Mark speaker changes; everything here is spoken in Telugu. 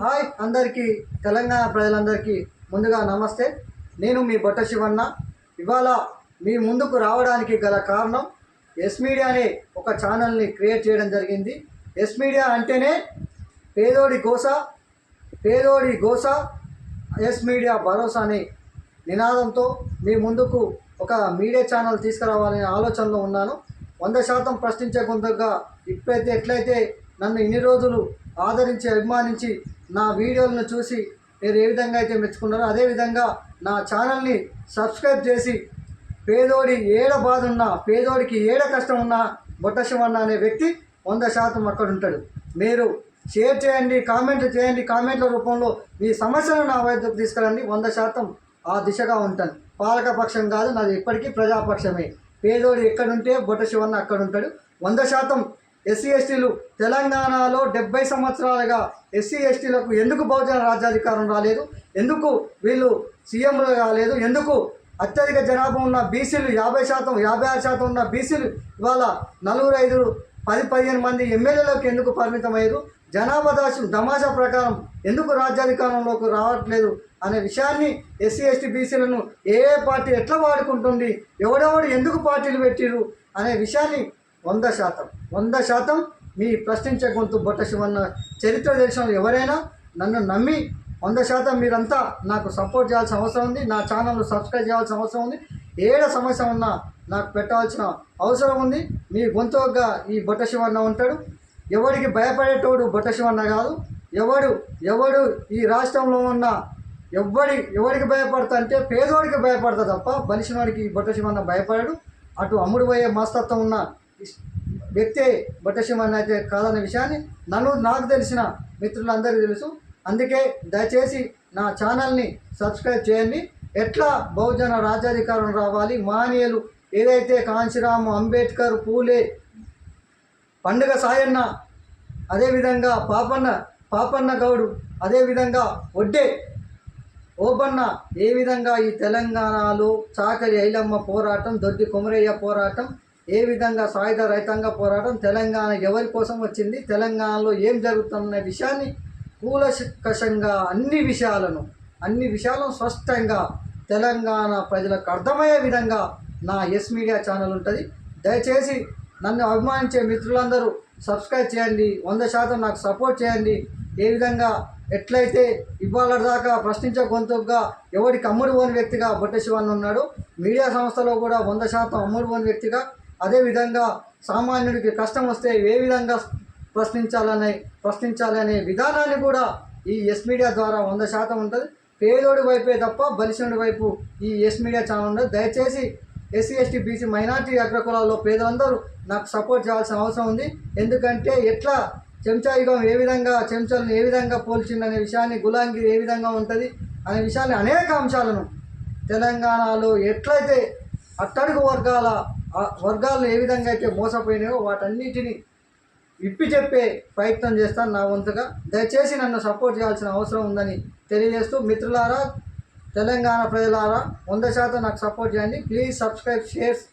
Speaker 1: హాయ్ అందరికీ తెలంగాణ ప్రజలందరికీ ముందుగా నమస్తే. నేను మీ బొట్ట శివన్న. ఇవాళ మీ ముందుకు రావడానికి గల కారణం ఎస్ మీడియా అనే ఒక ఛానల్ని క్రియేట్ చేయడం జరిగింది. ఎస్ మీడియా అంటేనే పేదోడి గోస పేదోడి గోస ఎస్ మీడియా భరోసా అనే నినాదంతో మీ ముందుకు ఒక మీడియా ఛానల్ తీసుకురావాలనే ఆలోచనలో ఉన్నాను. వంద శాతం ప్రశ్నించే కొంతగా ఇప్పుడైతే ఎట్లయితే నన్ను ఇన్ని రోజులు ఆదరించి అభిమానించి నా వీడియోలను చూసి మీరు ఏ విధంగా అయితే మెచ్చుకున్నారో అదేవిధంగా నా ఛానల్ని సబ్స్క్రైబ్ చేసి పేదోడి ఏడ బాధ ఉన్నా పేదోడికి ఏడ కష్టం ఉన్నా బొట్టశివన్న అనే వ్యక్తి వంద శాతం అక్కడ ఉంటాడు. మీరు షేర్ చేయండి కామెంట్లు చేయండి కామెంట్ల రూపంలో మీ సమస్యలను నా వైద్యకు తీసుకురండి. వంద శాతం ఆ దిశగా ఉంటాను. పాలక పక్షం కాదు నాది ఇప్పటికీ ప్రజాపక్షమే. పేదోడు ఎక్కడుంటే బొట్ట శివన్న అక్కడ ఉంటాడు. వంద శాతం ఎస్సీ ఎస్టీలు తెలంగాణలో డెబ్బై సంవత్సరాలుగా ఎస్సీ ఎస్టీలకు ఎందుకు బహుజన రాజ్యాధికారం రాలేదు? ఎందుకు వీళ్ళు సీఎంలు కాలేదు? ఎందుకు అత్యధిక జనాభా ఉన్న బీసీలు యాభై శాతం యాభై ఆరు శాతం ఉన్న బీసీలు ఇవాళ నలుగురు ఐదు పది పదిహేను మంది ఎమ్మెల్యేలకు ఎందుకు పరిమితమయ్యారు? జనాభా దాసు తమాషా ప్రకారం ఎందుకు రాజ్యాధికారంలోకి రావట్లేదు అనే విషయాన్ని ఎస్సీ ఎస్టీ బీసీలను ఏ ఏ పార్టీ ఎట్లా వాడుకుంటుంది? ఎవడెవడు ఎందుకు పార్టీలు పెట్టిరు అనే విషయాన్ని వంద శాతం. వంద శాతం మీ ప్రశ్నించే గొంతు బొట్ట శివన్న చరిత్ర తెలిసిన ఎవరైనా నన్ను నమ్మి వంద శాతం మీరంతా నాకు సపోర్ట్ చేయాల్సిన అవసరం ఉంది. నా ఛానల్ను సబ్స్క్రైబ్ చేయాల్సిన అవసరం ఉంది. ఏడ సమస్య ఉన్నా నాకు పెట్టాల్సిన అవసరం ఉంది. మీ గొంతుగా ఈ బొట్ట శివన్న ఉంటాడు. ఎవడికి భయపడేటోడు బొట్ట శివన్న కాదు. ఎవడు ఎవడు ఈ రాష్ట్రంలో ఉన్న ఎవడి ఎవరికి భయపడతా అంటే పేదోడికి భయపడతా తప్ప బలిసినవాడికి బొట్ట శివన్న భయపడడు. అటు అమ్ముడు పోయే మస్తత్వం ఉన్న వ్యక్తే బొట్ట అయితే కాదన్న విషయాన్ని నన్ను నాకు తెలిసిన మిత్రులందరికీ తెలుసు. అందుకే దయచేసి నా ఛానల్ని సబ్స్క్రైబ్ చేయండి. ఎట్లా బహుజన రాజ్యాధికారం రావాలి? మానియలు ఏదైతే కాంశీరాము అంబేద్కర్ పూలే పండుగ సాయన్న అదేవిధంగా పాపన్న పాపన్న గౌడు అదేవిధంగా ఒడ్డే ఓబన్న ఏ విధంగా ఈ తెలంగాణలో చాకరి ఐలమ్మ పోరాటం దొడ్డి కొమరయ్య పోరాటం ఏ విధంగా సాయుధ రైతాంగ పోరాటం తెలంగాణ ఎవరి కోసం వచ్చింది తెలంగాణలో ఏం జరుగుతున్న విషయాన్ని కూలకషంగా అన్ని విషయాలను అన్ని విషయాలను స్పష్టంగా తెలంగాణ ప్రజలకు అర్థమయ్యే విధంగా నా ఎస్ మీడియా ఛానల్ ఉంటుంది. దయచేసి నన్ను అభిమానించే మిత్రులందరూ సబ్స్క్రైబ్ చేయండి వంద శాతం నాకు సపోర్ట్ చేయండి. ఏ విధంగా ఎట్లయితే ఇవాళ దాకా ప్రశ్నించే గొంతుగా ఎవడికి అమ్ముడు పోని వ్యక్తిగా బొట్ట శివన్ ఉన్నాడు మీడియా సంస్థలో కూడా వంద శాతం అమ్ముడు పోని వ్యక్తిగా అదేవిధంగా సామాన్యుడికి కష్టం వస్తే ఏ విధంగా ప్రశ్నించాలనే ప్రశ్నించాలనే విధానాన్ని కూడా ఈ ఎస్ మీడియా ద్వారా వంద శాతం ఉంటుంది. పేదోడి వైపే తప్ప బలిసినుడి వైపు ఈ ఎస్ మీడియా ఛానల్ ఉండదు. దయచేసి ఎస్సీ ఎస్టీ బీసీ మైనార్టీ అగ్రకులాల్లో పేదలందరూ నాకు సపోర్ట్ చేయాల్సిన అవసరం ఉంది. ఎందుకంటే ఎట్లా చెంచాయుగం ఏ విధంగా చెంచాలను ఏ విధంగా పోల్చిందనే విషయాన్ని గులాంగిరి ఏ విధంగా ఉంటుంది అనే విషయాన్ని అనేక అంశాలను తెలంగాణలో ఎట్లయితే అట్టడుగు వర్గాల వర్గాలు ఏ విధంగా అయితే మోసపోయినాయో వాటన్నిటిని ఇప్పి చెప్పే ప్రయత్నం చేస్తాను నా వంతుగా. దయచేసి నన్ను సపోర్ట్ చేయాల్సిన అవసరం ఉందని తెలియజేస్తూ మిత్రులారా తెలంగాణ ప్రజలారా వంద శాతం నాకు సపోర్ట్ చేయండి. Please subscribe shares